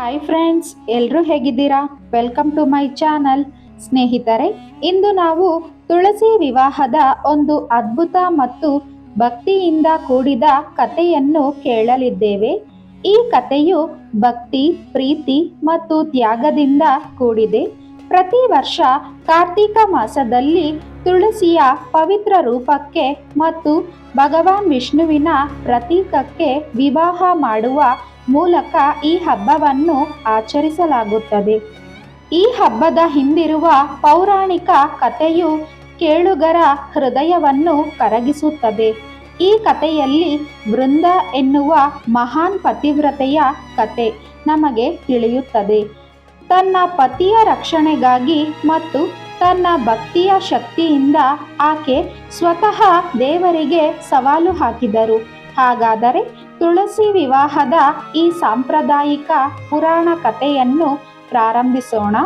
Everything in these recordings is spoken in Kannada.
ಹಾಯ್ ಫ್ರೆಂಡ್ಸ್ ಎಲ್ಲರೂ ಹೇಗಿದ್ದೀರಾ? ವೆಲ್ಕಮ್ ಟು ಮೈ ಚಾನಲ್ ಸ್ನೇಹಿತರೆ, ಇಂದು ನಾವು ತುಳಸಿ ವಿವಾಹದ ಒಂದು ಅದ್ಭುತ ಮತ್ತು ಭಕ್ತಿಯಿಂದ ಕೂಡಿದ ಕಥೆಯನ್ನು ಕೇಳಲಿದ್ದೇವೆ. ಈ ಕಥೆಯು ಭಕ್ತಿ, ಪ್ರೀತಿ ಮತ್ತು ತ್ಯಾಗದಿಂದ ಕೂಡಿದೆ. ಪ್ರತಿ ವರ್ಷ ಕಾರ್ತೀಕ ಮಾಸದಲ್ಲಿ ತುಳಸಿಯ ಪವಿತ್ರ ರೂಪಕ್ಕೆ ಮತ್ತು ಭಗವಾನ್ ವಿಷ್ಣುವಿನ ಪ್ರತೀಕಕ್ಕೆ ವಿವಾಹ ಮಾಡುವ ಮೂಲಕ ಈ ಹಬ್ಬವನ್ನು ಆಚರಿಸಲಾಗುತ್ತದೆ. ಈ ಹಬ್ಬದ ಹಿಂದಿರುವ ಪೌರಾಣಿಕ ಕಥೆಯು ಕೇಳುಗರ ಹೃದಯವನ್ನು ಕರಗಿಸುತ್ತದೆ. ಈ ಕಥೆಯಲ್ಲಿ ಬೃಂದ ಎನ್ನುವ ಮಹಾನ್ ಪತಿವ್ರತೆಯ ಕತೆ ನಮಗೆ ತಿಳಿಯುತ್ತದೆ. ತನ್ನ ಪತಿಯ ರಕ್ಷಣೆಗಾಗಿ ಮತ್ತು ತನ್ನ ಭಕ್ತಿಯ ಶಕ್ತಿಯಿಂದ ಆಕೆ ಸ್ವತಃ ದೇವರಿಗೆ ಸವಾಲು ಹಾಕಿದರು. ಹಾಗಾದರೆ ತುಳಸಿ ವಿವಾಹದ ಈ ಸಾಂಪ್ರದಾಯಿಕ ಪುರಾಣ ಕಥೆಯನ್ನು ಪ್ರಾರಂಭಿಸೋಣ.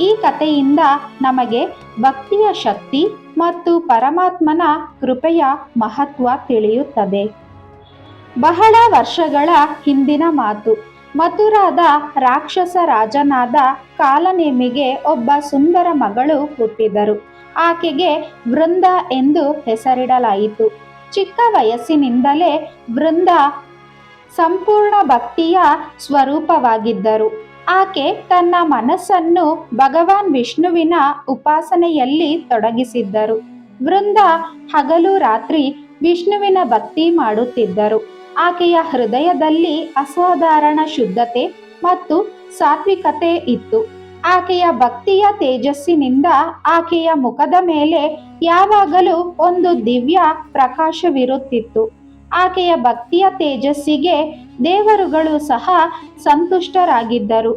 ಈ ಕಥೆಯಿಂದ ನಮಗೆ ಭಕ್ತಿಯ ಶಕ್ತಿ ಮತ್ತು ಪರಮಾತ್ಮನ ಕೃಪೆಯ ಮಹತ್ವ ತಿಳಿಯುತ್ತದೆ. ಬಹಳ ವರ್ಷಗಳ ಹಿಂದಿನ ಮಾತು. ಮಥುರಾದ ರಾಕ್ಷಸ ರಾಜನಾದ ಕಾಲನೇಮಿಗೆ ಒಬ್ಬ ಸುಂದರ ಮಗಳು ಹುಟ್ಟಿದರು. ಆಕೆಗೆ ವೃಂದ ಎಂದು ಹೆಸರಿಡಲಾಯಿತು. ಚಿಕ್ಕ ವಯಸ್ಸಿನಿಂದಲೇ ವೃಂದ ಸಂಪೂರ್ಣ ಭಕ್ತಿಯ ಸ್ವರೂಪವಾಗಿದ್ದರು. ಆಕೆ ತನ್ನ ಮನಸ್ಸನ್ನು ಭಗವಾನ್ ವಿಷ್ಣುವಿನ ಉಪಾಸನೆಯಲ್ಲಿ ತೊಡಗಿಸಿದ್ದರು. ವೃಂದ ಹಗಲು ರಾತ್ರಿ ವಿಷ್ಣುವಿನ ಭಕ್ತಿ ಮಾಡುತ್ತಿದ್ದರು. ಆಕೆಯ ಹೃದಯದಲ್ಲಿ ಅಸಾಧಾರಣ ಶುದ್ಧತೆ ಮತ್ತು ಸಾತ್ವಿಕತೆ ಇತ್ತು. ಆಕೆಯ ಭಕ್ತಿಯ ತೇಜಸ್ಸಿನಿಂದ ಆಕೆಯ ಮುಖದ ಮೇಲೆ ಯಾವಾಗಲೂ ಒಂದು ದಿವ್ಯ ಪ್ರಕಾಶವಿರುತ್ತಿತ್ತು. ಆಕೆಯ ಭಕ್ತಿಯ ತೇಜಸ್ಸಿಗೆ ದೇವರುಗಳು ಸಹ ಸಂತುಷ್ಟರಾಗಿದ್ದರು.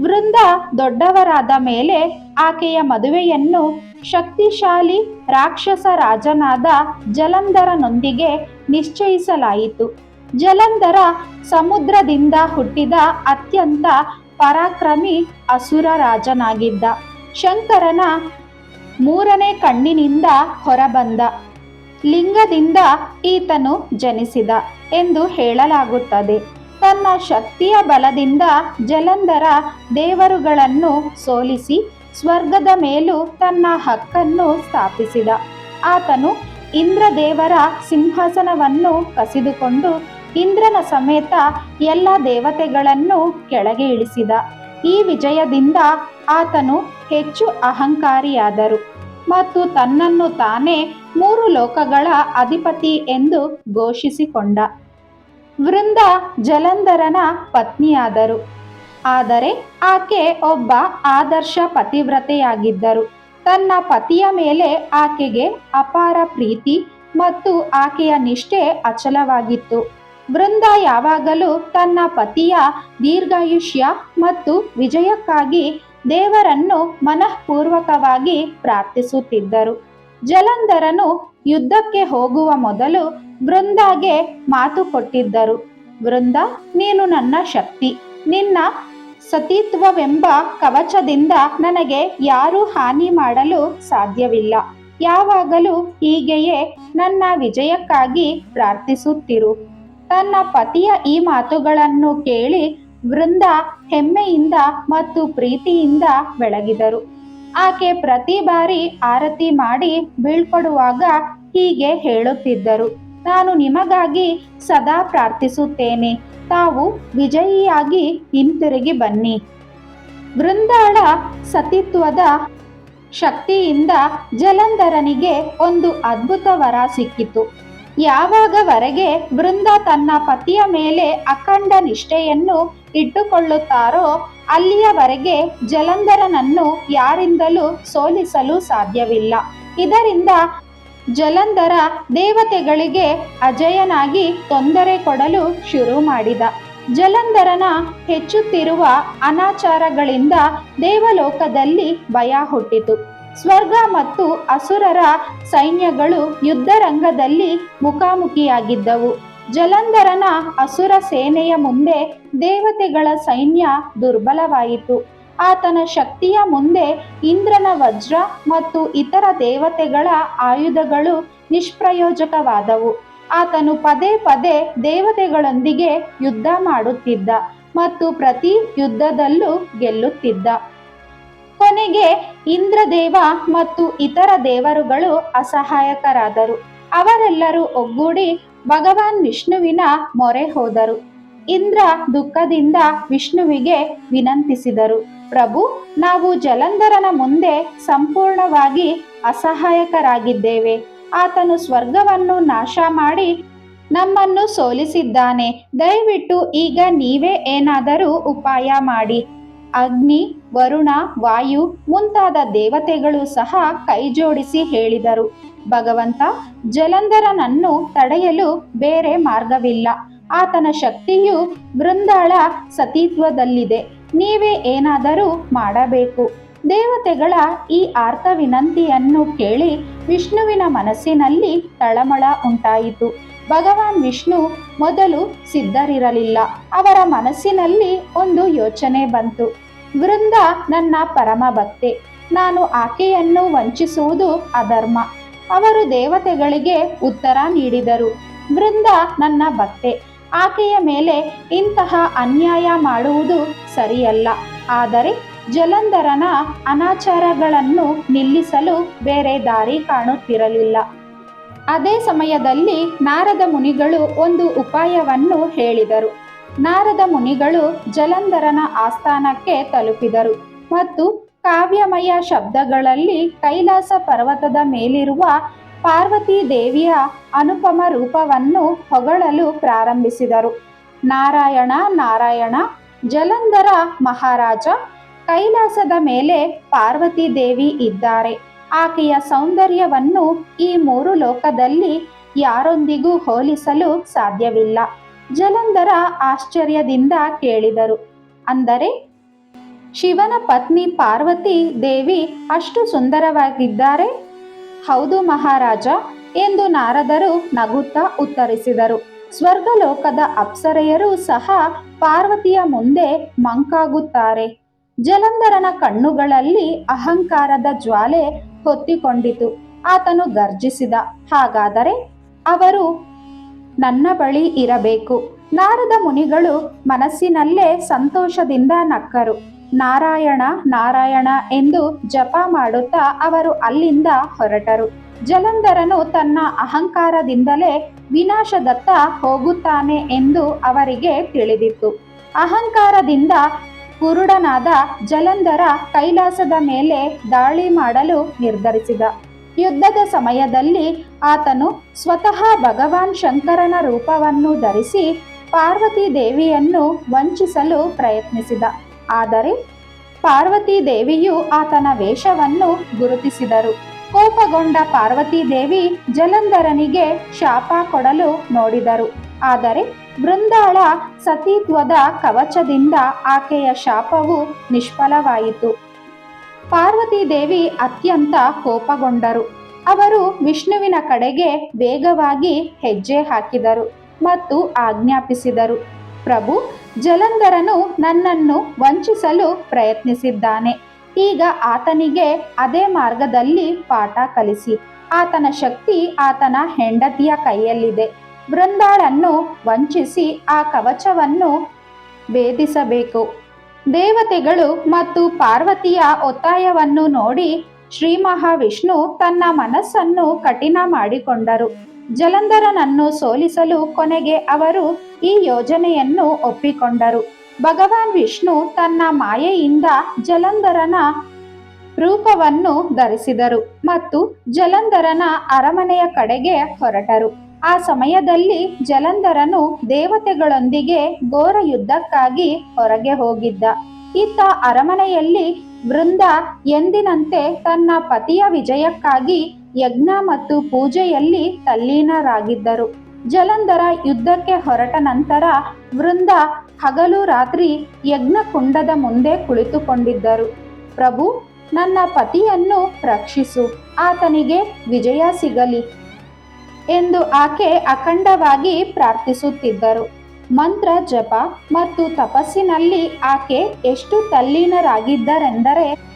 ವೃಂದ ದೊಡ್ಡವರಾದ ಮೇಲೆ ಆಕೆಯ ಮದುವೆಯನ್ನು ಶಕ್ತಿಶಾಲಿ ರಾಕ್ಷಸ ರಾಜನಾದ ಜಲಂಧರನೊಂದಿಗೆ ನಿಶ್ಚಯಿಸಲಾಯಿತು. ಜಲಂಧರ ಸಮುದ್ರದಿಂದ ಹುಟ್ಟಿದ ಅತ್ಯಂತ ಪರಾಕ್ರಮಿ ಅಸುರ ರಾಜನಾಗಿದ್ದ ಶಂಕರನ ಮೂರನೇ ಕಣ್ಣಿನಿಂದ ಹೊರಬಂದ. ಲಿಂಗದಿಂದ ಈತನು ಜನಿಸಿದ ಎಂದು ಹೇಳಲಾಗುತ್ತದೆ. ತನ್ನ ಶಕ್ತಿಯ ಬಲದಿಂದ ಜಲಂಧರ ದೇವರುಗಳನ್ನು ಸೋಲಿಸಿ ಸ್ವರ್ಗದ ಮೇಲೂ ತನ್ನ ಹಕ್ಕನ್ನು ಸ್ಥಾಪಿಸಿದ. ಆತನು ಇಂದ್ರದೇವರ ಸಿಂಹಾಸನವನ್ನು ಕಸಿದುಕೊಂಡು ಇಂದ್ರನ ಸಮೇತ ಎಲ್ಲ ದೇವತೆಗಳನ್ನು ಕೆಳಗೆ ಇಳಿಸಿದ. ಈ ವಿಜಯದಿಂದ ಆತನು ಹೆಚ್ಚು ಅಹಂಕಾರಿಯಾದರು. ಮತ್ತು ತನ್ನನ್ನು ತಾನೇ ಮೂರು ಲೋಕಗಳ ಅಧಿಪತಿ ಎಂದು ಘೋಷಿಸಿಕೊಂಡ. ವೃಂದ ಜಲಂಧರನ ಪತ್ನಿಯಾದರು. ಆದರೆ ಆಕೆ ಒಬ್ಬ ಆದರ್ಶ ಪತಿವ್ರತೆಯಾಗಿದ್ದರು. ತನ್ನ ಪತಿಯ ಮೇಲೆ ಆಕೆಗೆ ಅಪಾರ ಪ್ರೀತಿ ಮತ್ತು ಆಕೆಯ ನಿಷ್ಠೆ ಅಚಲವಾಗಿತ್ತು. ವೃಂದ ಯಾವಾಗಲೂ ತನ್ನ ಪತಿಯ ದೀರ್ಘಾಯುಷ್ಯ ಮತ್ತು ವಿಜಯಕ್ಕಾಗಿ ದೇವರನ್ನು ಮನಃಪೂರ್ವಕವಾಗಿ ಪ್ರಾರ್ಥಿಸುತ್ತಿದ್ದರು. ಜಲಂಧರನು ಯುದ್ಧಕ್ಕೆ ಹೋಗುವ ಮೊದಲು ವೃಂದಾಗೆ ಮಾತು ಕೊಟ್ಟಿದ್ದರು. ವೃಂದ, ನೀನು ನನ್ನ ಶಕ್ತಿ. ನಿನ್ನ ಸತೀತ್ವವೆಂಬ ಕವಚದಿಂದ ನನಗೆ ಯಾರೂ ಹಾನಿ ಮಾಡಲು ಸಾಧ್ಯವಿಲ್ಲ. ಯಾವಾಗಲೂ ಹೀಗೆಯೇ ನನ್ನ ವಿಜಯಕ್ಕಾಗಿ ಪ್ರಾರ್ಥಿಸುತ್ತಿರು. ತನ್ನ ಪತಿಯ ಈ ಮಾತುಗಳನ್ನು ಕೇಳಿ ವೃಂದ ಹೆಮ್ಮೆಯಿಂದ ಮತ್ತು ಪ್ರೀತಿಯಿಂದ ಬೆಳಗಿದರು. ಆಕೆ ಪ್ರತಿ ಬಾರಿ ಆರತಿ ಮಾಡಿ ಬೀಳ್ಕೊಡುವಾಗ ಹೀಗೆ ಹೇಳುತ್ತಿದ್ದರು. ನಾನು ನಿಮಗಾಗಿ ಸದಾ ಪ್ರಾರ್ಥಿಸುತ್ತೇನೆ. ತಾವು ವಿಜಯಿಯಾಗಿ ಹಿಂತಿರುಗಿ ಬನ್ನಿ ವೃಂದಾಳ ಸತಿತ್ವದ ಶಕ್ತಿಯಿಂದ ಜಲಂಧರನಿಗೆ ಒಂದು ಅದ್ಭುತ ವರ ಸಿಕ್ಕಿತು. ಯಾವಾಗವರೆಗೆ ಬೃಂದ ತನ್ನ ಪತಿಯ ಮೇಲೆ ಅಖಂಡ ನಿಷ್ಠೆಯನ್ನು ಇಟ್ಟುಕೊಳ್ಳುತ್ತಾರೋ, ಅಲ್ಲಿಯವರೆಗೆ ಜಲಂಧರನನ್ನು ಯಾರಿಂದಲೂ ಸೋಲಿಸಲು ಸಾಧ್ಯವಿಲ್ಲ. ಇದರಿಂದ ಜಲಂಧರ ದೇವತೆಗಳಿಗೆ ಅಜಯನಾಗಿ ತೊಂದರೆ ಕೊಡಲು ಶುರು ಮಾಡಿದ. ಜಲಂಧರನ ಹೆಚ್ಚುತ್ತಿರುವ ಅನಾಚಾರಗಳಿಂದ ದೇವಲೋಕದಲ್ಲಿ ಭಯ ಹುಟ್ಟಿತು. ಸ್ವರ್ಗ ಮತ್ತು ಅಸುರರ ಸೈನ್ಯಗಳು ಯುದ್ಧರಂಗದಲ್ಲಿ ಮುಖಾಮುಖಿಯಾಗಿದ್ದವು. ಜಲಂಧರನ ಅಸುರ ಸೇನೆಯ ಮುಂದೆ ದೇವತೆಗಳ ಸೈನ್ಯ ದುರ್ಬಲವಾಯಿತು. ಆತನ ಶಕ್ತಿಯ ಮುಂದೆ ಇಂದ್ರನ ವಜ್ರ ಮತ್ತು ಇತರ ದೇವತೆಗಳ ಆಯುಧಗಳು ನಿಷ್ಪ್ರಯೋಜಕವಾದವು. ಆತನು ಪದೇ ಪದೇ ದೇವತೆಗಳೊಂದಿಗೆ ಯುದ್ಧ ಮಾಡುತ್ತಿದ್ದ ಮತ್ತು ಪ್ರತಿ ಯುದ್ಧದಲ್ಲೂ ಗೆಲ್ಲುತ್ತಿದ್ದ. ಕೊನೆಗೆ ಇಂದ್ರದೇವ ಮತ್ತು ಇತರ ದೇವರುಗಳು ಅಸಹಾಯಕರಾದರು. ಅವರೆಲ್ಲರೂ ಒಗ್ಗೂಡಿ ಭಗವಾನ್ ವಿಷ್ಣುವಿನ ಮೊರೆ ಹೋದರು. ಇಂದ್ರ ದುಃಖದಿಂದ ವಿಷ್ಣುವಿಗೆ ವಿನಂತಿಸಿದರು, ಪ್ರಭು, ನಾವು ಜಲಂಧರನ ಮುಂದೆ ಸಂಪೂರ್ಣವಾಗಿ ಅಸಹಾಯಕರಾಗಿದ್ದೇವೆ. ಆತನು ಸ್ವರ್ಗವನ್ನು ನಾಶ ಮಾಡಿ ನಮ್ಮನ್ನು ಸೋಲಿಸಿದ್ದಾನೆ. ದಯವಿಟ್ಟು ಈಗ ನೀವೇ ಏನಾದರೂ ಉಪಾಯ ಮಾಡಿ. ಅಗ್ನಿ ವರುಣ, ವಾಯು ಮುಂತಾದ ದೇವತೆಗಳು ಸಹ ಕೈಜೋಡಿಸಿ ಹೇಳಿದರು. ಭಗವಂತ, ಜಲಂಧರನನ್ನು ತಡೆಯಲು ಬೇರೆ ಮಾರ್ಗವಿಲ್ಲ. ಆತನ ಶಕ್ತಿಯು ಬೃಂದಾಳ ಸತೀತ್ವದಲ್ಲಿದೆ. ನೀವೇ ಏನಾದರೂ ಮಾಡಬೇಕು. ದೇವತೆಗಳ ಈ ಆರ್ತ ವಿನಂತಿಯನ್ನು ಕೇಳಿ ವಿಷ್ಣುವಿನ ಮನಸ್ಸಿನಲ್ಲಿ ತಳಮಳ ಉಂಟಾಯಿತು. ಭಗವಾನ್ ವಿಷ್ಣು ಮೊದಲು ಸಿದ್ಧರಿರಲಿಲ್ಲ. ಅವರ ಮನಸ್ಸಿನಲ್ಲಿ ಒಂದು ಯೋಚನೆ ಬಂತು. ವೃಂದ ನನ್ನ ಪರಮ ಭಕ್ತೆ, ನಾನು ಆಕೆಯನ್ನು ವಂಚಿಸುವುದು ಅಧರ್ಮ. ಅವರು ದೇವತೆಗಳಿಗೆ ಉತ್ತರ ನೀಡಿದರು. ವೃಂದ ನನ್ನ ಭಕ್ತೆ, ಆಕೆಯ ಮೇಲೆ ಇಂತಹ ಅನ್ಯಾಯ ಮಾಡುವುದು ಸರಿಯಲ್ಲ. ಆದರೆ ಜಲಂಧರನ ಅನಾಚಾರಗಳನ್ನು ನಿಲ್ಲಿಸಲು ಬೇರೆ ದಾರಿ ಕಾಣುತ್ತಿರಲಿಲ್ಲ. ಅದೇ ಸಮಯದಲ್ಲಿ ನಾರದ ಮುನಿಗಳು ಒಂದು ಉಪಾಯವನ್ನು ಹೇಳಿದರು. ನಾರದ ಮುನಿಗಳು ಜಲಂಧರನ ಆಸ್ಥಾನಕ್ಕೆ ತಲುಪಿದರು ಮತ್ತು ಕಾವ್ಯಮಯ ಶಬ್ದಗಳಲ್ಲಿ ಕೈಲಾಸ ಪರ್ವತದ ಮೇಲಿರುವ ಪಾರ್ವತಿ ದೇವಿಯ ಅನುಪಮ ರೂಪವನ್ನು ಹೊಗಳಲು ಪ್ರಾರಂಭಿಸಿದರು. ನಾರಾಯಣ ನಾರಾಯಣ, ಜಲಂಧರ ಮಹಾರಾಜ, ಕೈಲಾಸದ ಮೇಲೆ ಪಾರ್ವತಿ ದೇವಿ ಇದ್ದಾರೆ. ಆಕೆಯ ಸೌಂದರ್ಯವನ್ನು ಈ ಮೂರು ಲೋಕದಲ್ಲಿ ಯಾರೊಂದಿಗೂ ಹೋಲಿಸಲು ಸಾಧ್ಯವಿಲ್ಲ. ಜಲಂಧರ ಆಶ್ಚರ್ಯದಿಂದ ಕೇಳಿದರು. ಅಂದರೆ, ಶಿವನ ಪತ್ನಿ ಪಾರ್ವತಿ ದೇವಿ ಅಷ್ಟು ಸುಂದರವಾಗಿದ್ದಾರೆ? ಹೌದು ಮಹಾರಾಜ, ಎಂದು ನಾರದರು ನಗುತ್ತಾ ಉತ್ತರಿಸಿದರು. ಸ್ವರ್ಗಲೋಕದ ಅಪ್ಸರೆಯರು ಸಹ ಪಾರ್ವತಿಯ ಮುಂದೆ ಮಂಕಾಗುತ್ತಾರೆ. ಜಲಂಧರನ ಕಣ್ಣುಗಳಲ್ಲಿ ಅಹಂಕಾರದ ಜ್ವಾಲೆ ಹೊತ್ತಿಕೊಂಡಿತು. ಆತನು ಗರ್ಜಿಸಿದ, ಹಾಗಾದರೆ ಅವರು ನನ್ನ ಬಳಿ ಇರಬೇಕು. ನಾರದ ಮುನಿಗಳು ಮನಸ್ಸಿನಲ್ಲೇ ಸಂತೋಷದಿಂದ ನಕ್ಕರು. ನಾರಾಯಣ ನಾರಾಯಣ ಎಂದು ಜಪ ಮಾಡುತ್ತಾ ಅವರು ಅಲ್ಲಿಂದ ಹೊರಟರು. ಜಲಂಧರನು ತನ್ನ ಅಹಂಕಾರದಿಂದಲೇ ವಿನಾಶದತ್ತ ಹೋಗುತ್ತಾನೆ ಎಂದು ಅವರಿಗೆ ತಿಳಿದಿತ್ತು. ಅಹಂಕಾರದಿಂದ ಕುರುಡನಾದ ಜಲಂಧರ ಕೈಲಾಸದ ಮೇಲೆ ದಾಳಿ ಮಾಡಲು ನಿರ್ಧರಿಸಿದ. ಯುದ್ಧದ ಸಮಯದಲ್ಲಿ ಆತನು ಸ್ವತಃ ಭಗವಾನ್ ಶಂಕರನ ರೂಪವನ್ನು ಧರಿಸಿ ಪಾರ್ವತಿ ದೇವಿಯನ್ನು ವಂಚಿಸಲು ಪ್ರಯತ್ನಿಸಿದ. ಆದರೆ ಪಾರ್ವತಿ ದೇವಿಯು ಆತನ ವೇಷವನ್ನು ಗುರುತಿಸಿದರು. ಕೋಪಗೊಂಡ ಪಾರ್ವತಿ ದೇವಿ ಜಲಂಧರನಿಗೆ ಶಾಪ ಕೊಡಲು ನೋಡಿದರು. ಆದರೆ ಬೃಂದಾಳ ಸತೀತ್ವದ ಕವಚದಿಂದ ಆಕೆಯ ಶಾಪವು ನಿಷ್ಫಲವಾಯಿತು. ಪಾರ್ವತಿ ದೇವಿ ಅತ್ಯಂತ ಕೋಪಗೊಂಡರು. ಅವರು ವಿಷ್ಣುವಿನ ಕಡೆಗೆ ವೇಗವಾಗಿ ಹೆಜ್ಜೆ ಹಾಕಿದರು ಮತ್ತು ಆಜ್ಞಾಪಿಸಿದರು, ಪ್ರಭು, ಜಲಂಧರನು ನನ್ನನ್ನು ವಂಚಿಸಲು ಪ್ರಯತ್ನಿಸಿದ್ದಾನೆ. ಈಗ ಆತನಿಗೆ ಅದೇ ಮಾರ್ಗದಲ್ಲಿ ಪಾಠ ಕಲಿಸಿ. ಆತನ ಶಕ್ತಿ ಆತನ ಹೆಂಡತಿಯ ಕೈಯಲ್ಲಿದೆ. ಬೃಂದಾಳನ್ನು ವಂಚಿಸಿ ಆ ಕವಚವನ್ನು ಭೇದಿಸಬೇಕು ದೇವತೆಗಳು ಮತ್ತು ಪಾರ್ವತಿಯ ಒತ್ತಾಯವನ್ನು ನೋಡಿ ಶ್ರೀ ಮಹಾವಿಷ್ಣು ತನ್ನ ಮನಸ್ಸನ್ನು ಕಠಿಣ ಮಾಡಿಕೊಂಡರು. ಜಲಂಧರನನ್ನು ಸೋಲಿಸಲು ಕೊನೆಗೆ ಅವರು ಈ ಯೋಜನೆಯನ್ನು ಒಪ್ಪಿಕೊಂಡರು. ಭಗವಾನ್ ವಿಷ್ಣು ತನ್ನ ಮಾಯೆಯಿಂದ ಜಲಂಧರನ ರೂಪವನ್ನು ಧರಿಸಿದರು ಮತ್ತು ಜಲಂಧರನ ಅರಮನೆಯ ಕಡೆಗೆ ಹೊರಟರು. ಆ ಸಮಯದಲ್ಲಿ ಜಲಂಧರನು ದೇವತೆಗಳೊಂದಿಗೆ ಘೋರ ಯುದ್ಧಕ್ಕಾಗಿ ಹೊರಗೆ ಹೋಗಿದ್ದ. ಇತ್ತ ಅರಮನೆಯಲ್ಲಿ ವೃಂದ ಎಂದಿನಂತೆ ತನ್ನ ಪತಿಯ ವಿಜಯಕ್ಕಾಗಿ ಯಜ್ಞ ಮತ್ತು ಪೂಜೆಯಲ್ಲಿ ತಲ್ಲೀನರಾಗಿದ್ದರು. ಜಲಂಧರ ಯುದ್ಧಕ್ಕೆ ಹೊರಟ ನಂತರ ವೃಂದ ಹಗಲು ರಾತ್ರಿ ಯಜ್ಞ ಕುಂಡದ ಮುಂದೆ ಕುಳಿತುಕೊಂಡಿದ್ದರು. ಪ್ರಭು, ನನ್ನ ಪತಿಯನ್ನು ರಕ್ಷಿಸು. ಆತನಿಗೆ ವಿಜಯ ಸಿಗಲಿ. ಎಂದು ಆಕೆ ಅಖಂಡವಾಗಿ ಪ್ರಾರ್ಥಿಸುತ್ತಿದ್ದರು. ಮಂತ್ರ, ಜಪ ಮತ್ತು ತಪಸ್ಸಿನಲ್ಲಿ ಆಕೆ ಎಷ್ಟು ತಲ್ಲೀನರಾಗಿದ್ದರೆಂದರೆ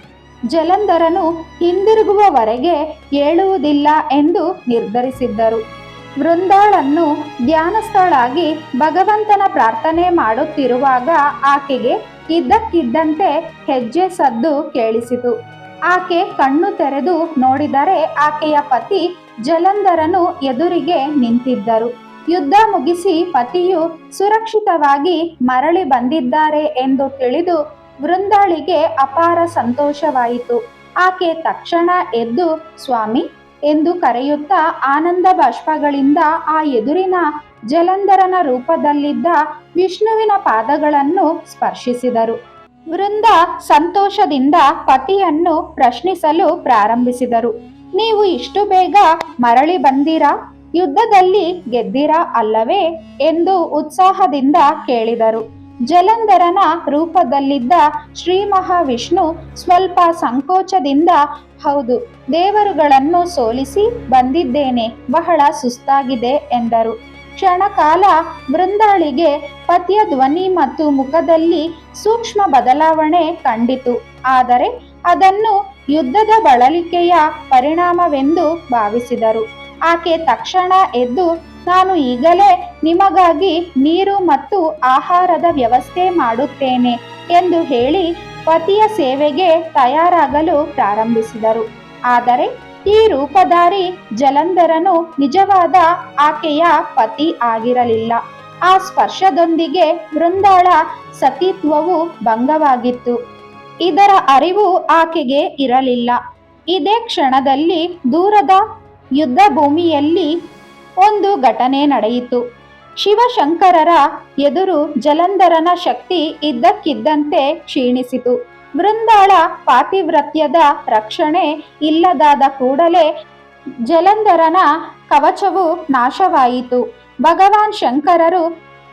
ಜಲಂಧರನು ಹಿಂದಿರುಗುವವರೆಗೆ ಏಳುವುದಿಲ್ಲ ಎಂದು ನಿರ್ಧರಿಸಿದ್ದರು. ವೃಂದಾಳನ್ನು ಧ್ಯಾನಸ್ಥಳಾಗಿ ಭಗವಂತನ ಪ್ರಾರ್ಥನೆ ಮಾಡುತ್ತಿರುವಾಗ ಆಕೆಗೆ ಇದ್ದಕ್ಕಿದ್ದಂತೆ ಹೆಜ್ಜೆ ಸದ್ದು ಕೇಳಿಸಿತು. ಆಕೆ ಕಣ್ಣು ತೆರೆದು ನೋಡಿದರೆ ಆಕೆಯ ಪತಿ ಜಲಂಧರನು ಎದುರಿಗೆ ನಿಂತಿದ್ದರು. ಯುದ್ಧ ಮುಗಿಸಿ ಪತಿಯು ಸುರಕ್ಷಿತವಾಗಿ ಮರಳಿ ಬಂದಿದ್ದಾರೆ ಎಂದು ತಿಳಿದು ವೃಂದಾಳಿಗೆ ಅಪಾರ ಸಂತೋಷವಾಯಿತು. ಆಕೆ ತಕ್ಷಣ ಎದ್ದು, ಸ್ವಾಮಿ, ಎಂದು ಕರೆಯುತ್ತಾ ಆನಂದ ಬಾಷ್ಪಗಳಿಂದ ಆ ಎದುರಿನ ಜಲಂಧರನ ರೂಪದಲ್ಲಿದ್ದ ವಿಷ್ಣುವಿನ ಪಾದಗಳನ್ನು ಸ್ಪರ್ಶಿಸಿದರು. ವೃಂದ ಸಂತೋಷದಿಂದ ಪತಿಯನ್ನು ಪ್ರಶ್ನಿಸಲು ಪ್ರಾರಂಭಿಸಿದರು. ನೀವು ಇಷ್ಟು ಬೇಗ ಮರಳಿ ಬಂದಿರಾ? ಯುದ್ಧದಲ್ಲಿ ಗೆದ್ದಿರಾ ಅಲ್ಲವೇ? ಎಂದು ಉತ್ಸಾಹದಿಂದ ಕೇಳಿದರು. ಜಲಂಧರನ ರೂಪದಲ್ಲಿದ್ದ ಶ್ರೀ ಮಹಾವಿಷ್ಣು ಸ್ವಲ್ಪ ಸಂಕೋಚದಿಂದ, ಹೌದು, ದೇವರುಗಳನ್ನು ಸೋಲಿಸಿ ಬಂದಿದ್ದೇನೆ, ಬಹಳ ಸುಸ್ತಾಗಿದೆ ಎಂದರು. ಕ್ಷಣಕಾಲ ಬೃಂದಾಳಿಗೆ ಪತಿಯ ಧ್ವನಿ ಮತ್ತು ಮುಖದಲ್ಲಿ ಸೂಕ್ಷ್ಮ ಬದಲಾವಣೆ ಕಂಡಿತು. ಆದರೆ ಅದನ್ನು ಯುದ್ಧದ ಬಳಲಿಕೆಯ ಪರಿಣಾಮವೆಂದು ಭಾವಿಸಿದರು. ಆಕೆ ತಕ್ಷಣ ಎದ್ದು, ನಾನು ಈಗಲೇ ನಿಮಗಾಗಿ ನೀರು ಮತ್ತು ಆಹಾರದ ವ್ಯವಸ್ಥೆ ಮಾಡುತ್ತೇನೆ ಎಂದು ಹೇಳಿ ಪತಿಯ ಸೇವೆಗೆ ತಯಾರಾಗಲು ಪ್ರಾರಂಭಿಸಿದರು. ಆದರೆ ಈ ರೂಪಧಾರಿ ಜಲಂಧರನು ನಿಜವಾದ ಆಕೆಯ ಪತಿ ಆಗಿರಲಿಲ್ಲ. ಆ ಸ್ಪರ್ಶದೊಂದಿಗೆ ವೃಂದಾಳ ಸತೀತ್ವವು ಭಂಗವಾಗಿತ್ತು. ಇದರ ಅರಿವು ಆಕೆಗೆ ಇರಲಿಲ್ಲ. ಇದೇ ಕ್ಷಣದಲ್ಲಿ ದೂರದ ಯುದ್ಧ ಭೂಮಿಯಲ್ಲಿ ಒಂದು ಘಟನೆ ನಡೆಯಿತು. ಶಿವಶಂಕರರ ಎದುರು ಜಲಂಧರನ ಶಕ್ತಿ ಇದ್ದಕ್ಕಿದ್ದಂತೆ ಕ್ಷೀಣಿಸಿತು. ಬೃಂದಾಳ ಪಾತಿವ್ರತ್ಯದ ರಕ್ಷಣೆ ಇಲ್ಲದಾದ ಕೂಡಲೇ ಜಲಂಧರನ ಕವಚವು ನಾಶವಾಯಿತು. ಭಗವಾನ್ ಶಂಕರರು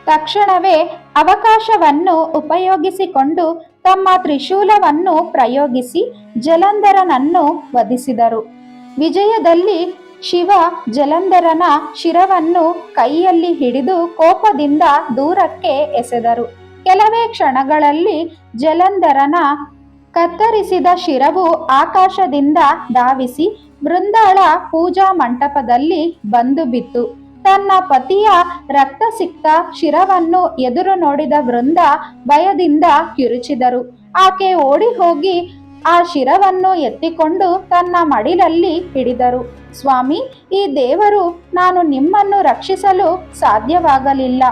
ತಕ್ಷಣವೇ ಅವಕಾಶವನ್ನು ಉಪಯೋಗಿಸಿಕೊಂಡು ತಮ್ಮ ತ್ರಿಶೂಲವನ್ನು ಪ್ರಯೋಗಿಸಿ ಜಲಂಧರನನ್ನು ವಧಿಸಿದರು. ವಿಜಯದಲ್ಲಿ ಶಿವ ಜಲಂಧರನ ಶಿರವನ್ನು ಕೈಯಲ್ಲಿ ಹಿಡಿದು ಕೋಪದಿಂದ ದೂರಕ್ಕೆ ಎಸೆದರು. ಕೆಲವೇ ಕ್ಷಣಗಳಲ್ಲಿ ಜಲಂಧರನ ಕತ್ತರಿಸಿದ ಶಿರವು ಆಕಾಶದಿಂದ ಧಾವಿಸಿ ಬೃಂದಾಳ ಪೂಜಾ ಮಂಟಪದಲ್ಲಿ ಬಂದು ಬಿತ್ತು. ತನ್ನ ಪತಿಯ ರಕ್ತಸಿಕ್ತ ಶಿರವನ್ನು ಎದುರು ನೋಡಿದ ವೃಂದ ಭಯದಿಂದ ಕಿರುಚಿದರು. ಆಕೆ ಓಡಿ ಹೋಗಿ ಆ ಶಿರವನ್ನು ಎತ್ತಿಕೊಂಡು ತನ್ನ ಮಡಿಲಲ್ಲಿ ಹಿಡಿದರು. ಸ್ವಾಮಿ, ಈ ದೇವರು ನಾನು ನಿಮ್ಮನ್ನು ರಕ್ಷಿಸಲು ಸಾಧ್ಯವಾಗಲಿಲ್ಲ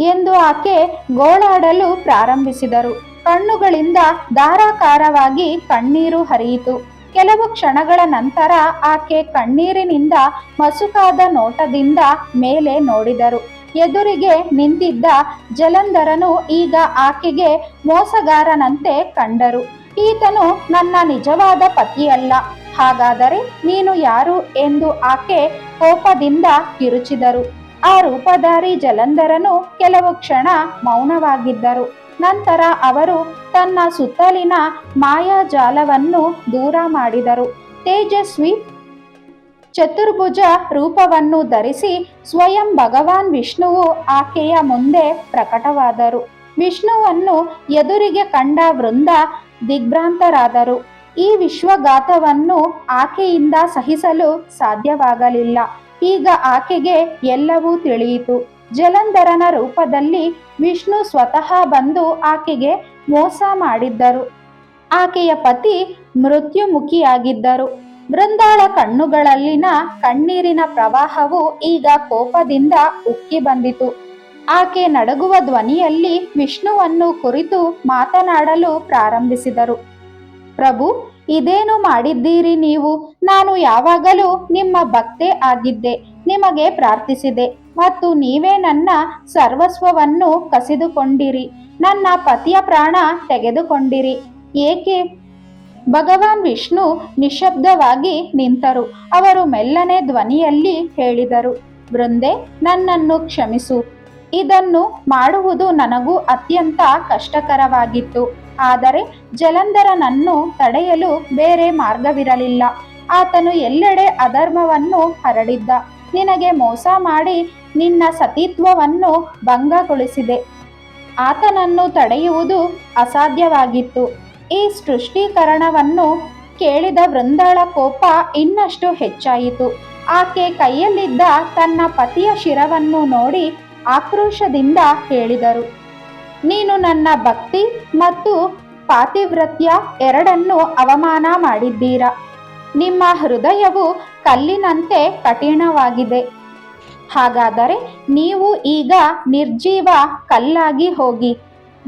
ಎಂದು ಆಕೆ ಗೋಳಾಡಲು ಪ್ರಾರಂಭಿಸಿದರು. ಕಣ್ಣುಗಳಿಂದ ಧಾರಾಕಾರವಾಗಿ ಕಣ್ಣೀರು ಹರಿಯಿತು. ಕೆಲವು ಕ್ಷಣಗಳ ನಂತರ ಆಕೆ ಕಣ್ಣೀರಿನಿಂದ ಮಸುಕಾದ ನೋಟದಿಂದ ಮೇಲೆ ನೋಡಿದರು. ಎದುರಿಗೆ ನಿಂತಿದ್ದ ಜಲಂಧರನು ಈಗ ಆಕೆಗೆ ಮೋಸಗಾರನಂತೆ ಕಂಡರು. ಈತನು ನನ್ನ ನಿಜವಾದ ಪತಿಯಲ್ಲ. ಹಾಗಾದರೆ ನೀನು ಯಾರು ಎಂದು ಆಕೆ ಕೋಪದಿಂದ ಕಿರುಚಿದರು. ಆ ರೂಪಧಾರಿ ಜಲಂಧರನು ಕೆಲವು ಕ್ಷಣ ಮೌನವಾಗಿದ್ದರು. ನಂತರ ಅವರು ತನ್ನ ಸುತ್ತಲಿನ ಮಾಯಾಜಾಲವನ್ನು ದೂರ ಮಾಡಿದರು. ತೇಜಸ್ವಿ ಚತುರ್ಭುಜ ರೂಪವನ್ನು ಧರಿಸಿ ಸ್ವಯಂ ಭಗವಾನ್ ವಿಷ್ಣುವು ಆಕೆಯ ಮುಂದೆ ಪ್ರಕಟವಾದರು. ವಿಷ್ಣುವನ್ನು ಎದುರಿಗೆ ಕಂಡ ವೃಂದ ದಿಗ್ಭ್ರಾಂತರಾದರು. ಈ ವಿಶ್ವಘಾತವನ್ನು ಆಕೆಯಿಂದ ಸಹಿಸಲು ಸಾಧ್ಯವಾಗಲಿಲ್ಲ. ಈಗ ಆಕೆಗೆ ಎಲ್ಲವೂ ತಿಳಿಯಿತು. ಜಲಂಧರನ ರೂಪದಲ್ಲಿ ವಿಷ್ಣು ಸ್ವತಃ ಬಂದು ಆಕೆಗೆ ಮೋಸ ಮಾಡಿದ್ದರು. ಆಕೆಯ ಪತಿ ಮೃತ್ಯುಮುಖಿಯಾಗಿದ್ದರು. ಬೃಂದಾಳ ಕಣ್ಣುಗಳಲ್ಲಿನ ಕಣ್ಣೀರಿನ ಪ್ರವಾಹವು ಈಗ ಕೋಪದಿಂದ ಉಕ್ಕಿ ಬಂದಿತು. ಆಕೆ ನಡಗುವ ಧ್ವನಿಯಲ್ಲಿ ವಿಷ್ಣುವನ್ನು ಕುರಿತು ಮಾತನಾಡಲು ಪ್ರಾರಂಭಿಸಿದರು. ಪ್ರಭು, ಇದೇನು ಮಾಡಿದ್ದೀರಿ ನೀವು? ನಾನು ಯಾವಾಗಲೂ ನಿಮ್ಮ ಭಕ್ತೆ ಆಗಿದ್ದೆ, ನಿಮಗೆ ಪ್ರಾರ್ಥಿಸಿದೆ. ಮತ್ತು ನೀವೇ ನನ್ನ ಸರ್ವಸ್ವವನ್ನು ಕಸಿದುಕೊಂಡಿರಿ. ನನ್ನ ಪತಿಯ ಪ್ರಾಣ ತೆಗೆದುಕೊಂಡಿರಿ. ಏಕೆ? ಭಗವಾನ್ ವಿಷ್ಣು ನಿಶಬ್ದವಾಗಿ ನಿಂತರು. ಅವರು ಮೆಲ್ಲನೆ ಧ್ವನಿಯಲ್ಲಿ ಹೇಳಿದರು ಬೃಂದೆ ನನ್ನನ್ನು ಕ್ಷಮಿಸು. ಇದನ್ನು ಮಾಡುವುದು ನನಗೂ ಅತ್ಯಂತ ಕಷ್ಟಕರವಾಗಿತ್ತು. ಆದರೆ ಜಲಂಧರನನ್ನು ತಡೆಯಲು ಬೇರೆ ಮಾರ್ಗವಿರಲಿಲ್ಲ. ಆತನು ಎಲ್ಲೆಡೆ ಅಧರ್ಮವನ್ನು ಹರಡಿದ್ದ. ನಿನಗೆ ಮೋಸ ಮಾಡಿ ನಿನ್ನ ಸತೀತ್ವವನ್ನು ಭಂಗಗೊಳಿಸಿದೆ. ಆತನನ್ನು ತಡೆಯುವುದು ಅಸಾಧ್ಯವಾಗಿತ್ತು. ಈ ಸೃಷ್ಟೀಕರಣವನ್ನು ಕೇಳಿದ ವೃಂದಾಳ ಕೋಪ ಇನ್ನಷ್ಟು ಹೆಚ್ಚಾಯಿತು. ಆಕೆ ಕೈಯಲ್ಲಿದ್ದ ತನ್ನ ಪತಿಯ ಶಿರವನ್ನು ನೋಡಿ ಆಕ್ರೋಶದಿಂದ ಹೇಳಿದರು, ನೀನು ನನ್ನ ಭಕ್ತಿ ಮತ್ತು ಪಾತಿವ್ರತ್ಯ ಎರಡನ್ನೂ ಅವಮಾನ ಮಾಡಿದ್ದೀರಾ? ನಿಮ್ಮ ಹೃದಯವು ಕಲ್ಲಿನಂತೆ ಕಠಿಣವಾಗಿದೆ. ಹಾಗಾದರೆ ನೀವು ಈಗ ನಿರ್ಜೀವ ಕಲ್ಲಾಗಿ ಹೋಗಿ.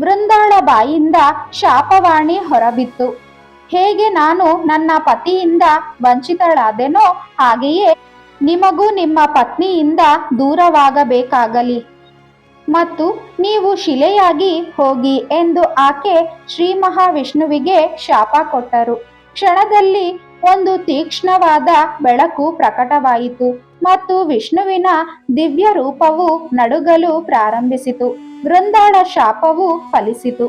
ವೃಂದಾಳ ಬಾಯಿಂದ ಶಾಪವಾಣಿ ಹೊರಬಿತ್ತು. ಹೇಗೆ ನಾನು ನನ್ನ ಪತಿಯಿಂದ ವಂಚಿತಳಾದೆನೋ ಹಾಗೆಯೇ ನಿಮಗೂ ನಿಮ್ಮ ಪತ್ನಿಯಿಂದ ದೂರವಾಗಬೇಕಾಗಲಿ. ಮತ್ತು ನೀವು ಶಿಲೆಯಾಗಿ ಹೋಗಿ ಎಂದು ಆಕೆ ಶ್ರೀ ಮಹಾವಿಷ್ಣುವಿಗೆ ಶಾಪ ಕೊಟ್ಟರು. ಕ್ಷಣದಲ್ಲಿ ಒಂದು ತೀಕ್ಷ್ಣವಾದ ಬೆಳಕು ಪ್ರಕಟವಾಯಿತು. ಮತ್ತು ವಿಷ್ಣುವಿನ ದಿವ್ಯ ರೂಪವು ನಡುಗಲು ಪ್ರಾರಂಭಿಸಿತು. ಬೃಂದಾಳ ಶಾಪವು ಫಲಿಸಿತು.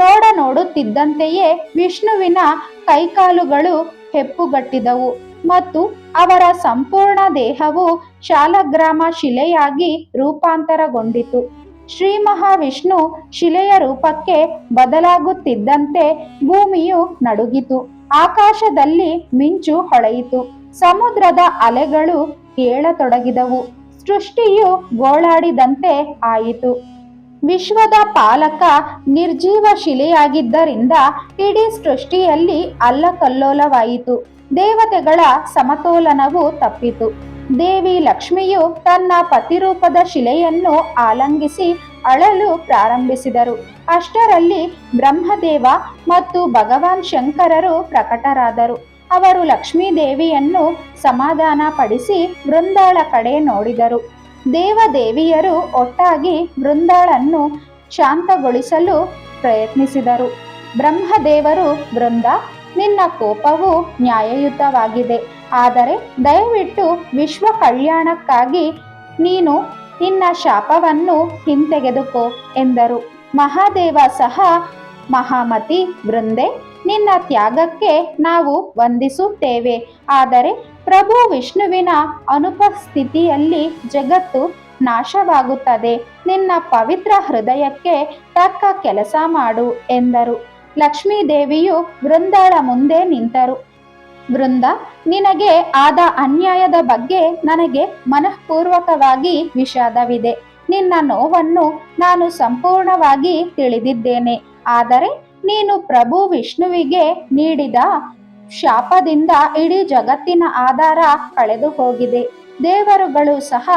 ನೋಡ ನೋಡುತ್ತಿದ್ದಂತೆಯೇ ವಿಷ್ಣುವಿನ ಕೈಕಾಲುಗಳು ಹೆಪ್ಪುಗಟ್ಟಿದವು ಮತ್ತು ಅವರ ಸಂಪೂರ್ಣ ದೇಹವು ಶಾಲಗ್ರಾಮ ಶಿಲೆಯಾಗಿ ರೂಪಾಂತರಗೊಂಡಿತು. ಶ್ರೀ ಮಹಾವಿಷ್ಣು ಶಿಲೆಯ ರೂಪಕ್ಕೆ ಬದಲಾಗುತ್ತಿದ್ದಂತೆ ಭೂಮಿಯು ನಡುಗಿತು. ಆಕಾಶದಲ್ಲಿ ಮಿಂಚು ಹೊಳೆಯಿತು. ಸಮುದ್ರದ ಅಲೆಗಳು ಏಳತೊಡಗಿದವು ಸೃಷ್ಟಿಯು ಗೋಳಾಡಿದಂತೆ ಆಯಿತು. ವಿಶ್ವದ ಪಾಲಕ ನಿರ್ಜೀವ ಶಿಲೆಯಾಗಿದ್ದರಿಂದ ಇಡೀ ಸೃಷ್ಟಿಯಲ್ಲಿ ಅಲ್ಲಕಲ್ಲೋಲವಾಯಿತು. ದೇವತೆಗಳ ಸಮತೋಲನವು ತಪ್ಪಿತು. ದೇವಿ ಲಕ್ಷ್ಮಿಯು ತನ್ನ ಪತಿರೂಪದ ಶಿಲೆಯನ್ನು ಆಲಂಗಿಸಿ ಅಳಲು ಪ್ರಾರಂಭಿಸಿದರು. ಅಷ್ಟರಲ್ಲಿ ಬ್ರಹ್ಮದೇವ ಮತ್ತು ಭಗವಾನ್ ಶಂಕರರು ಪ್ರಕಟರಾದರು. ಅವರು ಲಕ್ಷ್ಮೀ ದೇವಿಯನ್ನು ಸಮಾಧಾನ ಪಡಿಸಿ ವೃಂದಾಳ ಕಡೆ ನೋಡಿದರು. ದೇವದೇವಿಯರು ಒಟ್ಟಾಗಿ ಬೃಂದಾಳನ್ನು ಶಾಂತಗೊಳಿಸಲು ಪ್ರಯತ್ನಿಸಿದರು. ಬ್ರಹ್ಮದೇವರು ಬೃಂದ ನಿನ್ನ ಕೋಪವು ನ್ಯಾಯಯುತವಾಗಿದೆ. ಆದರೆ ದಯವಿಟ್ಟು ವಿಶ್ವ ಕಲ್ಯಾಣಕ್ಕಾಗಿ ನೀನು ನಿನ್ನ ಶಾಪವನ್ನು ಹಿಂತೆಗೆದುಕೋ ಎಂದರು. ಮಹಾದೇವ ಸಹ ಮಹಾಮತಿ, ವೃಂದೆ ನಿನ್ನ ತ್ಯಾಗಕ್ಕೆ ನಾವು ವಂದಿಸುತ್ತೇವೆ. ಆದರೆ ಪ್ರಭು ವಿಷ್ಣುವಿನ ಅನುಪಸ್ಥಿತಿಯಲ್ಲಿ ಜಗತ್ತು ನಾಶವಾಗುತ್ತದೆ. ನಿನ್ನ ಪವಿತ್ರ ಹೃದಯಕ್ಕೆ ತಕ್ಕ ಕೆಲಸ ಮಾಡು ಎಂದರು. ಲಕ್ಷ್ಮೀದೇವಿಯು ವೃಂದಾಳ ಮುಂದೆ ನಿಂತರು. ವೃಂದ, ನಿನಗೆ ಆದ ಅನ್ಯಾಯದ ಬಗ್ಗೆ ನನಗೆ ಮನಃಪೂರ್ವಕವಾಗಿ ವಿಷಾದವಿದೆ. ನಿನ್ನ ನೋವನ್ನು ನಾನು ಸಂಪೂರ್ಣವಾಗಿ ತಿಳಿದಿದ್ದೇನೆ. ಆದರೆ ನೀನು ಪ್ರಭು ವಿಷ್ಣುವಿಗೆ ನೀಡಿದ ಶಾಪದಿಂದ ಇಡೀ ಜಗತ್ತಿನ ಆಧಾರ ಕಳೆದು ಹೋಗಿದೆ. ದೇವರುಗಳು ಸಹ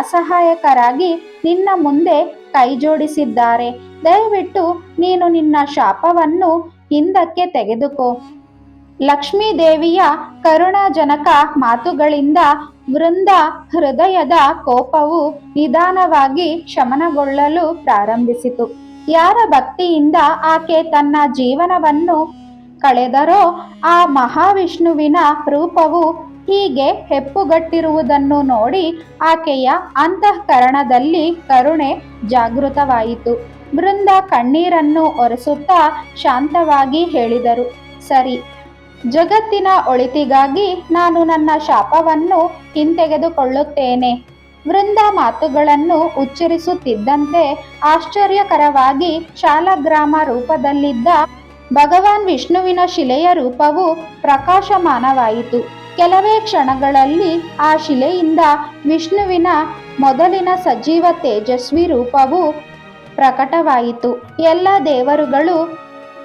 ಅಸಹಾಯಕರಾಗಿ ನಿನ್ನ ಮುಂದೆ ಕೈಜೋಡಿಸಿದ್ದಾರೆ ದಯವಿಟ್ಟು ನೀನು ನಿನ್ನ ಶಾಪವನ್ನು ಹಿಂದಕ್ಕೆ ತೆಗೆದುಕೋ. ಲಕ್ಷ್ಮೀ ದೇವಿಯ ಕರುಣಾಜನಕ ಮಾತುಗಳಿಂದ ವೃಂದ ಹೃದಯದ ಕೋಪವು ನಿಧಾನವಾಗಿ ಶಮನಗೊಳ್ಳಲು ಪ್ರಾರಂಭಿಸಿತು. ಯಾರ ಭಕ್ತಿಯಿಂದ ಆಕೆ ತನ್ನ ಜೀವನವನ್ನು ಕಳೆದರೋ, ಆ ಮಹಾವಿಷ್ಣುವಿನ ರೂಪವು ಹೀಗೆ ಹೆಪ್ಪುಗಟ್ಟಿರುವುದನ್ನು ನೋಡಿ ಆಕೆಯ ಅಂತಃಕರಣದಲ್ಲಿ ಕರುಣೆ ಜಾಗೃತವಾಯಿತು. ಬೃಂದ ಕಣ್ಣೀರನ್ನು ಒರೆಸುತ್ತಾ ಶಾಂತವಾಗಿ ಹೇಳಿದರು, ಸರಿ, ಜಗತ್ತಿನ ಒಳಿತಿಗಾಗಿ ನಾನು ನನ್ನ ಶಾಪವನ್ನು ಹಿಂತೆಗೆದುಕೊಳ್ಳುತ್ತೇನೆ. ವೃಂದ ಮಾತುಗಳನ್ನು ಉಚ್ಚರಿಸುತ್ತಿದ್ದಂತೆ ಆಶ್ಚರ್ಯಕರವಾಗಿ ಶಾಲಗ್ರಾಮ ರೂಪದಲ್ಲಿದ್ದ ಭಗವಾನ್ ವಿಷ್ಣುವಿನ ಶಿಲೆಯ ರೂಪವು ಪ್ರಕಾಶಮಾನವಾಯಿತು. ಕೆಲವೇ ಕ್ಷಣಗಳಲ್ಲಿ ಆ ಶಿಲೆಯಿಂದ ವಿಷ್ಣುವಿನ ಮೊದಲಿನ ಸಜೀವ ತೇಜಸ್ವಿ ರೂಪವು ಪ್ರಕಟವಾಯಿತು. ಎಲ್ಲ ದೇವರುಗಳು,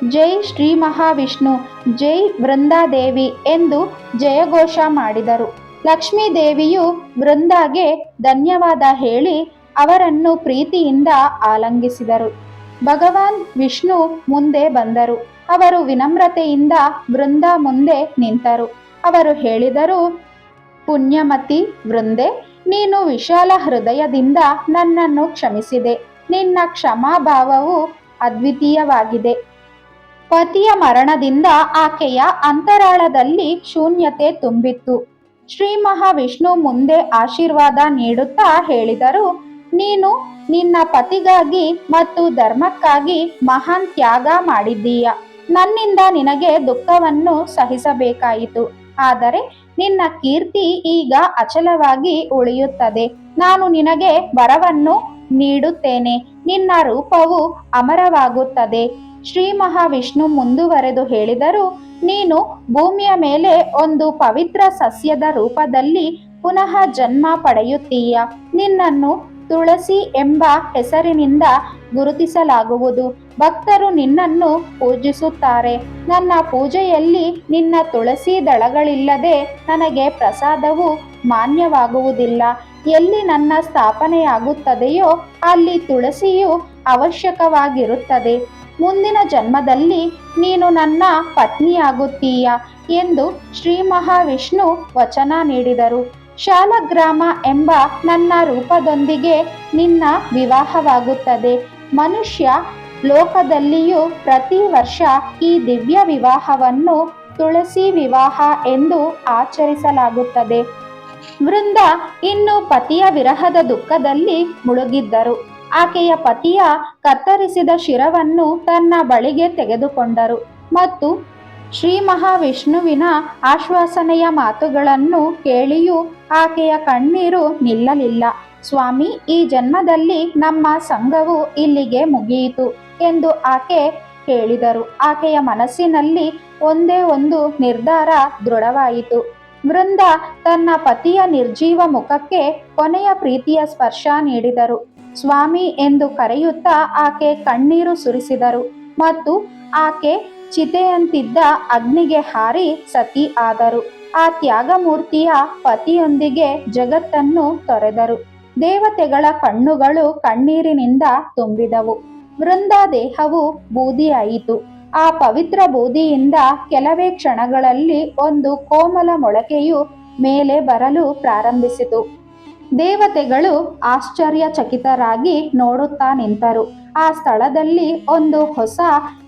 ಜೈ ಶ್ರೀ ಮಹಾವಿಷ್ಣು, ಜೈ ವೃಂದಾದೇವಿ ಎಂದು ಜಯಘೋಷ ಮಾಡಿದರು. ಲಕ್ಷ್ಮೀ ದೇವಿಯು ವೃಂದಾಗೆ ಧನ್ಯವಾದ ಹೇಳಿ ಅವರನ್ನು ಪ್ರೀತಿಯಿಂದ ಆಲಂಗಿಸಿದರು. ಭಗವಾನ್ ವಿಷ್ಣು ಮುಂದೆ ಬಂದರು. ಅವರು ವಿನಮ್ರತೆಯಿಂದ ವೃಂದಾ ಮುಂದೆ ನಿಂತರು. ಅವರು ಹೇಳಿದರು, ಪುಣ್ಯಮತಿ ವೃಂದೆ, ನೀನು ವಿಶಾಲ ಹೃದಯದಿಂದ ನನ್ನನ್ನು ಕ್ಷಮಿಸಿದೆ. ನಿನ್ನ ಕ್ಷಮಾಭಾವವು ಅದ್ವಿತೀಯವಾಗಿದೆ. ಪತಿಯ ಮರಣದಿಂದ ಆಕೆಯ ಅಂತರಾಳದಲ್ಲಿ ಶೂನ್ಯತೆ ತುಂಬಿತ್ತು. ಶ್ರೀ ಮಹಾವಿಷ್ಣು ಮುಂದೆ ಆಶೀರ್ವಾದ ನೀಡುತ್ತಾ ಹೇಳಿದರು, ನೀನು ನಿನ್ನ ಪತಿಗಾಗಿ ಮತ್ತು ಧರ್ಮಕ್ಕಾಗಿ ಮಹಾನ್ ತ್ಯಾಗ ಮಾಡಿದ್ದೀಯ. ನನ್ನಿಂದ ನಿನಗೆ ದುಃಖವನ್ನು ಸಹಿಸಬೇಕಾಯಿತು. ಆದರೆ ನಿನ್ನ ಕೀರ್ತಿ ಈಗ ಅಚಲವಾಗಿ ಉಳಿಯುತ್ತದೆ. ನಾನು ನಿನಗೆ ವರವನ್ನು ನೀಡುತ್ತೇನೆ. ನಿನ್ನ ರೂಪವು ಅಮರವಾಗುತ್ತದೆ. ಶ್ರೀ ಮಹಾವಿಷ್ಣು ಮುಂದುವರೆದು ಹೇಳಿದರು ನೀನು ಭೂಮಿಯ ಮೇಲೆ ಒಂದು ಪವಿತ್ರ ಸಸ್ಯದ ರೂಪದಲ್ಲಿ ಪುನಃ ಜನ್ಮ ಪಡೆಯುತ್ತೀಯ. ನಿನ್ನನ್ನು ತುಳಸಿ ಎಂಬ ಹೆಸರಿನಿಂದ ಗುರುತಿಸಲಾಗುವುದು. ಭಕ್ತರು ನಿನ್ನನ್ನು ಪೂಜಿಸುತ್ತಾರೆ. ನನ್ನ ಪೂಜೆಯಲ್ಲಿ ನಿನ್ನ ತುಳಸಿ ದಳಗಳಿಲ್ಲದೆ ನನಗೆ ಪ್ರಸಾದವು ಮಾನ್ಯವಾಗುವುದಿಲ್ಲ. ಎಲ್ಲಿ ನನ್ನ ಸ್ಥಾಪನೆಯಾಗುತ್ತದೆಯೋ ಅಲ್ಲಿ ತುಳಸಿಯು ಅವಶ್ಯಕವಾಗಿರುತ್ತದೆ. ಮುಂದಿನ ಜನ್ಮದಲ್ಲಿ ನೀನು ನನ್ನ ಪತ್ನಿಯಾಗುತ್ತೀಯ ಎಂದು ಶ್ರೀ ಮಹಾವಿಷ್ಣು ವಚನ ನೀಡಿದರು. ಶಾಲಗ್ರಾಮ ಎಂಬ ನನ್ನ ರೂಪದೊಂದಿಗೆ ನಿನ್ನ ವಿವಾಹವಾಗುತ್ತದೆ. ಮನುಷ್ಯ ಲೋಕದಲ್ಲಿಯೂ ಪ್ರತಿ ವರ್ಷ ಈ ದಿವ್ಯ ವಿವಾಹವನ್ನು ತುಳಸಿ ವಿವಾಹ ಎಂದು ಆಚರಿಸಲಾಗುತ್ತದೆ. ವೃಂದ ಇನ್ನು ಪತಿಯ ವಿರಹದ ದುಃಖದಲ್ಲಿ ಮುಳುಗಿದ್ದರು. ಆಕೆಯ ಪತಿಯ ಕತ್ತರಿಸಿದ ಶಿರವನ್ನು ತನ್ನ ಬಳಿಗೆ ತೆಗೆದುಕೊಂಡರು ಮತ್ತು ಶ್ರೀ ಮಹಾವಿಷ್ಣುವಿನ ಆಶ್ವಾಸನೆಯ ಮಾತುಗಳನ್ನು ಕೇಳಿಯೂ ಆಕೆಯ ಕಣ್ಣೀರು ನಿಲ್ಲಲಿಲ್ಲ. ಸ್ವಾಮಿ, ಈ ಜನ್ಮದಲ್ಲಿ ನಮ್ಮ ಸಂಘವು ಇಲ್ಲಿಗೆ ಮುಗಿಯಿತು ಎಂದು ಆಕೆ ಹೇಳಿದರು. ಆಕೆಯ ಮನಸ್ಸಿನಲ್ಲಿ ಒಂದೇ ಒಂದು ನಿರ್ಧಾರ ದೃಢವಾಯಿತು. ವೃಂದ ತನ್ನ ಪತಿಯ ನಿರ್ಜೀವ ಮುಖಕ್ಕೆ ಕೊನೆಯ ಪ್ರೀತಿಯ ಸ್ಪರ್ಶ ನೀಡಿದರು. ಸ್ವಾಮಿ ಎಂದು ಕರೆಯುತ್ತಾ ಆಕೆ ಕಣ್ಣೀರು ಸುರಿಸಿದರು ಮತ್ತು ಆಕೆ ಚಿತೆಯಂತಿದ್ದ ಅಗ್ನಿಗೆ ಹಾರಿ ಸತಿ ಆದರು. ಆ ತ್ಯಾಗಮೂರ್ತಿಯ ಪತಿಯೊಂದಿಗೆ ಜಗತ್ತನ್ನು ತೊರೆದರು. ದೇವತೆಗಳ ಕಣ್ಣುಗಳು ಕಣ್ಣೀರಿನಿಂದ ತುಂಬಿದವು. ವೃಂದ ದೇಹವು ಬೂದಿಯಾಯಿತು. ಆ ಪವಿತ್ರ ಬೂದಿಯಿಂದ ಕೆಲವೇ ಕ್ಷಣಗಳಲ್ಲಿ ಒಂದು ಕೋಮಲ ಮೊಳಕೆಯು ಮೇಲೆ ಬರಲು ಪ್ರಾರಂಭಿಸಿತು. ದೇವತೆಗಳು ಆಶ್ಚರ್ಯಚಕಿತರಾಗಿ ನೋಡುತ್ತಾ ನಿಂತರು. ಆ ಸ್ಥಳದಲ್ಲಿ ಒಂದು ಹೊಸ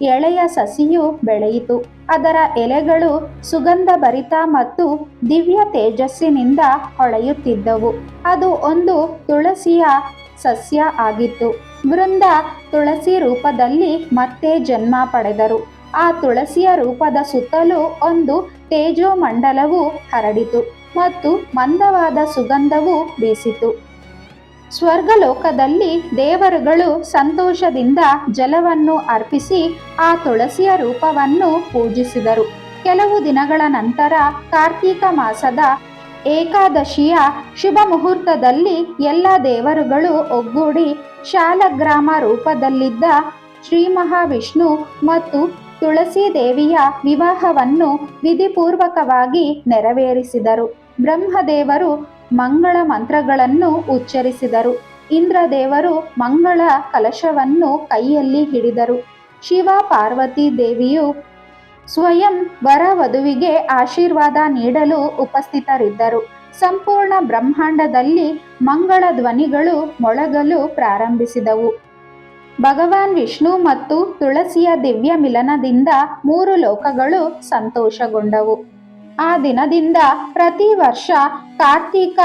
ಎಳೆಯ ಸಸಿಯು ಬೆಳೆಯಿತು. ಅದರ ಎಲೆಗಳು ಸುಗಂಧ ಭರಿತ ಮತ್ತು ದಿವ್ಯ ತೇಜಸ್ಸಿನಿಂದ ಹೊಳೆಯುತ್ತಿದ್ದವು. ಅದು ಒಂದು ತುಳಸಿಯ ಸಸ್ಯ ಆಗಿತ್ತು. ವೃಂದ ತುಳಸಿ ರೂಪದಲ್ಲಿ ಮತ್ತೆ ಜನ್ಮ ಪಡೆದರು. ಆ ತುಳಸಿಯ ರೂಪದ ಸುತ್ತಲೂ ಒಂದು ತೇಜೋಮಂಡಲವು ಹರಡಿತು ಮತ್ತು ಮಂದವಾದ ಸುಗಂಧವು ಬೀಸಿತು. ಸ್ವರ್ಗಲೋಕದಲ್ಲಿ ದೇವರುಗಳು ಸಂತೋಷದಿಂದ ಜಲವನ್ನು ಅರ್ಪಿಸಿ ಆ ತುಳಸಿಯ ರೂಪವನ್ನು ಪೂಜಿಸಿದರು. ಕೆಲವು ದಿನಗಳ ನಂತರ ಕಾರ್ತೀಕ ಮಾಸದ ಏಕಾದಶಿಯ ಶುಭ ಮುಹೂರ್ತದಲ್ಲಿ ಎಲ್ಲ ದೇವರುಗಳು ಒಗ್ಗೂಡಿ ಶಾಲಗ್ರಾಮ ರೂಪದಲ್ಲಿದ್ದ ಶ್ರೀ ಮಹಾವಿಷ್ಣು ಮತ್ತು ತುಳಸಿ ದೇವಿಯ ವಿವಾಹವನ್ನು ವಿಧಿಪೂರ್ವಕವಾಗಿ ನೆರವೇರಿಸಿದರು. ಬ್ರಹ್ಮದೇವರು ಮಂಗಳ ಮಂತ್ರಗಳನ್ನು ಉಚ್ಚರಿಸಿದರು. ಇಂದ್ರದೇವರು ಮಂಗಳ ಕಲಶವನ್ನು ಕೈಯಲ್ಲಿ ಹಿಡಿದರು. ಶಿವ ಪಾರ್ವತಿ ದೇವಿಯು ಸ್ವಯಂ ವರ ವಧುವಿಗೆ ಆಶೀರ್ವಾದ ನೀಡಲು ಉಪಸ್ಥಿತರಿದ್ದರು. ಸಂಪೂರ್ಣ ಬ್ರಹ್ಮಾಂಡದಲ್ಲಿ ಮಂಗಳ ಧ್ವನಿಗಳು ಮೊಳಗಲು ಪ್ರಾರಂಭಿಸಿದವು. ಭಗವಾನ್ ವಿಷ್ಣು ಮತ್ತು ತುಳಸಿಯ ದಿವ್ಯ ಮಿಲನದಿಂದ ಮೂರು ಲೋಕಗಳು ಸಂತೋಷಗೊಂಡವು. ಆ ದಿನದಿಂದ ಪ್ರತಿ ವರ್ಷ ಕಾರ್ತೀಕ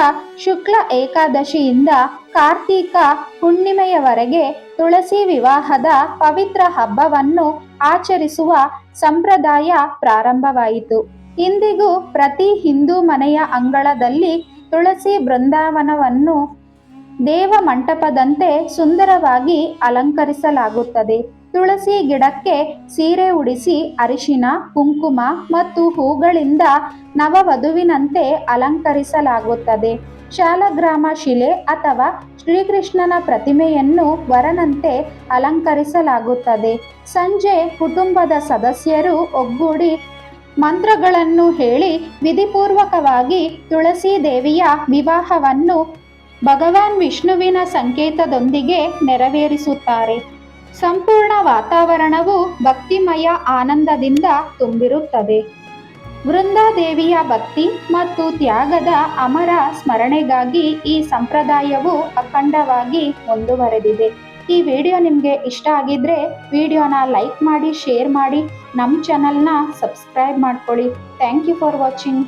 ಶುಕ್ಲ ಏಕಾದಶಿಯಿಂದ ಕಾರ್ತೀಕ ಹುಣ್ಣಿಮೆಯವರೆಗೆ ತುಳಸಿ ವಿವಾಹದ ಪವಿತ್ರ ಹಬ್ಬವನ್ನು ಆಚರಿಸುವ ಸಂಪ್ರದಾಯ ಪ್ರಾರಂಭವಾಯಿತು. ಇಂದಿಗೂ ಪ್ರತಿ ಹಿಂದೂ ಮನೆಯ ಅಂಗಳದಲ್ಲಿ ತುಳಸಿ ಬೃಂದಾವನವನ್ನು ದೇವ ಮಂಟಪದಂತೆ ಸುಂದರವಾಗಿ ಅಲಂಕರಿಸಲಾಗುತ್ತದೆ. ತುಳಸಿ ಗಿಡಕ್ಕೆ ಸೀರೆ ಉಡಿಸಿ ಅರಿಶಿನ, ಕುಂಕುಮ ಮತ್ತು ಹೂಗಳಿಂದ ನವವಧುವಿನಂತೆ ಅಲಂಕರಿಸಲಾಗುತ್ತದೆ. ಶಾಲಗ್ರಾಮ ಶಿಲೆ ಅಥವಾ ಶ್ರೀಕೃಷ್ಣನ ಪ್ರತಿಮೆಯನ್ನು ವರನಂತೆ ಅಲಂಕರಿಸಲಾಗುತ್ತದೆ. ಸಂಜೆ ಕುಟುಂಬದ ಸದಸ್ಯರು ಒಗ್ಗೂಡಿ ಮಂತ್ರಗಳನ್ನು ಹೇಳಿ ವಿಧಿಪೂರ್ವಕವಾಗಿ ತುಳಸಿ ದೇವಿಯ ವಿವಾಹವನ್ನು ಭಗವಾನ್ ವಿಷ್ಣುವಿನ ಸಂಕೇತದೊಂದಿಗೆ ನೆರವೇರಿಸುತ್ತಾರೆ. ಸಂಪೂರ್ಣ ವಾತಾವರಣವು ಭಕ್ತಿಮಯ ಆನಂದದಿಂದ ತುಂಬಿರುತ್ತದೆ. ವೃಂದಾದೇವಿಯ ಭಕ್ತಿ ಮತ್ತು ತ್ಯಾಗದ ಅಮರ ಸ್ಮರಣೆಗಾಗಿ ಈ ಸಂಪ್ರದಾಯವು ಅಖಂಡವಾಗಿ ಮುಂದುವರೆದಿದೆ. ಈ ವಿಡಿಯೋ ನಿಮಗೆ ಇಷ್ಟ ಆಗಿದ್ರೆ ವಿಡಿಯೋನ ಲೈಕ್ ಮಾಡಿ, ಶೇರ್ ಮಾಡಿ ನಮ್ಮ ಚಾನಲ್ನ ಸಬ್ಸ್ಕ್ರೈಬ್ ಮಾಡ್ಕೊಳ್ಳಿ. Thank you for watching.